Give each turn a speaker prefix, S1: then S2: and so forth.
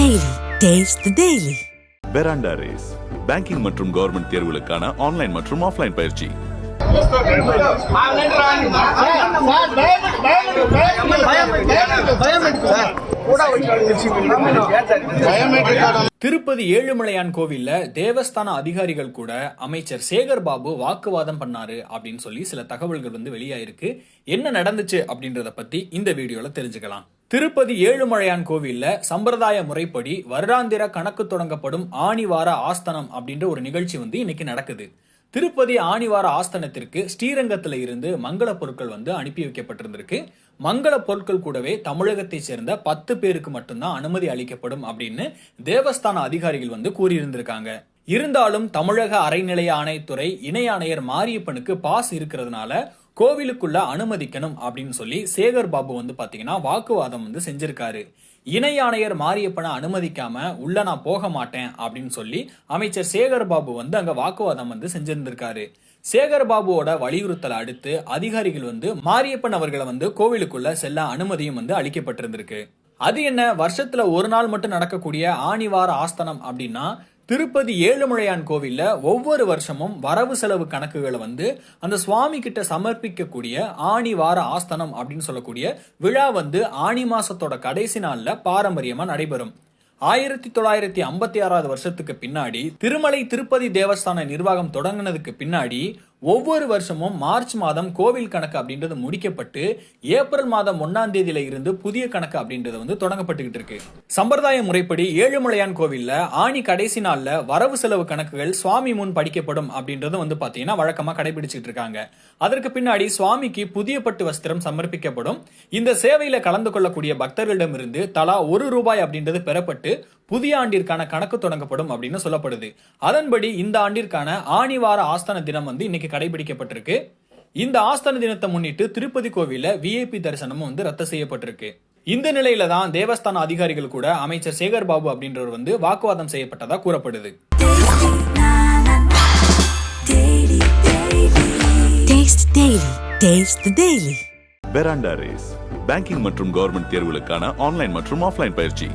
S1: Taste the Daily.
S2: Veranda race banking மற்றும் government தேர்வுகளுக்கான online மற்றும் ஆஃப்லைன் பயிற்சி.
S3: திருப்பதி ஏழுமலையான் கோவில்ல தேவஸ்தான அதிகாரிகள் கூட அமைச்சர் சேகர் பாபு வாக்குவாதம் பண்ணாரு அப்படின்னு சொல்லி சில தகவல்கள் வந்து வெளியாயிருக்கு. என்ன நடந்துச்சு அப்படின்றத பத்தி இந்த வீடியோல தெரிஞ்சுக்கலாம். திருப்பதி ஏழுமலையான் கோவிலில் சம்பிரதாய முறைப்படி வருடாந்திர கணக்கு தொடங்கப்படும் ஆணிவார ஆஸ்தனம் அப்படின்ற ஒரு நிகழ்ச்சி வந்து இன்னைக்கு நடக்குது. திருப்பதி ஆணிவார ஆஸ்தனத்திற்கு ஸ்ரீரங்கத்தில் இருந்து மங்கள பொருட்கள் வந்து அனுப்பி வைக்கப்பட்டிருந்திருக்கு. மங்கள பொருட்கள் கூடவே தமிழகத்தைச் சேர்ந்த பத்து பேருக்கு மட்டும்தான் அனுமதி அளிக்கப்படும் அப்படின்னு தேவஸ்தான அதிகாரிகள் வந்து கூறியிருந்திருக்காங்க. இருந்தாலும் தமிழக அறைநிலைய ஆணையத்துறை இணை ஆணையர் மாரியப்பனுக்கு பாஸ் இருக்கிறதுனால கோவிலுக்குள்ள அனுமதிக்கணும் அப்படின்னு சொல்லி சேகர் பாபு வந்து பாத்தீங்கன்னா வாக்குவாதம் வந்து செஞ்சிருக்காரு. இணை ஆணையர் மாரியப்பனை அனுமதிக்காம உள்ள நான் போக மாட்டேன் அப்படின்னு சொல்லி அமைச்சர் சேகர் பாபு வந்து அங்க வாக்குவாதம் வந்து செஞ்சிருந்திருக்காரு. சேகர் பாபுவோட வலியுறுத்தலை அடுத்து அதிகாரிகள் வந்து மாரியப்பன் அவர்களை வந்து கோவிலுக்குள்ள செல்ல அனுமதியும் வந்து அளிக்கப்பட்டிருந்திருக்கு. அது என்ன வருஷத்துல ஒரு நாள் மட்டும் நடக்கக்கூடிய ஆணிவார ஆஸ்தனம் அப்படின்னா திருப்பதி ஏழுமலையான் கோவில்ல ஒவ்வொரு வருஷமும் வரவு செலவு கணக்குகளை வந்து அந்த சுவாமி கிட்ட சமர்ப்பிக்கக்கூடிய ஆணி வார ஆஸ்தனம் அப்படின்னு சொல்லக்கூடிய விழா வந்து ஆணி மாசத்தோட கடைசி நாள்ல பாரம்பரியமா நடைபெறும். ஆயிரத்தி தொள்ளாயிரத்தி ஐம்பத்தி ஆறாவது வருஷத்துக்கு பின்னாடி திருமலை திருப்பதி தேவஸ்தான நிர்வாகம் தொடங்கினதுக்கு பின்னாடி ஒவ்வொரு வருஷமும் மார்ச் மாதம் கோவில் கணக்கு அப்படின்றது முடிக்கப்பட்டு ஏப்ரல் மாதம் ஒன்னாம் தேதியில இருந்து புதிய கணக்கு அப்படின்றது வந்து தொடங்கப்பட்டுக்கிட்டு இருக்கு. சம்பிரதாய முறைப்படி ஏழுமலையான் கோவில்ல ஆணி கடைசி நாள்ல வரவு செலவு கணக்குகள் சுவாமி முன் படிக்கப்படும் அப்படின்றது வந்து பாத்தீங்கன்னா வழக்கமா கடைபிடிச்சிட்டு இருக்காங்க. அதற்கு பின்னாடி சுவாமிக்கு புதிய பட்டு வஸ்திரம் சமர்ப்பிக்கப்படும். இந்த சேவையில கலந்து கொள்ளக்கூடிய பக்தர்களிடமிருந்து தலா ஒரு ரூபாய் அப்படின்றது பெறப்பட்டு புதிய ஆண்டிற்கான கணக்கு தொடங்கப்படும் அப்படின்னு சொல்லப்படுது. அதன்படி இந்த ஆண்டிற்கான ஆணிவார ஆஸ்தான தினம் வந்து இன்னைக்கு கடைபிடிக்கப்பட்டிருக்கு. இந்த ஆஸ்தான தினத்தை முன்னிட்டு திருப்பதி கோவில்ல விஐபி தரிசனமும் வந்து ரத்து செய்யப்பட்டிருக்கு. இந்த நிலையில தான் தேவஸ்தான அதிகாரிகள் கூட அமைச்சர் சேகர் பாபு அப்படின்றவர் வந்து வாக்குவாதம் செய்யப்பட்டதா கூறப்படுது.
S2: பெராண்டா ரேஸ் பேங்கிங் மற்றும் கவர்மெண்ட் தேர்வுகளுக்கான ஆன்லைன் மற்றும் ஆஃப்லைன் பயிற்சி.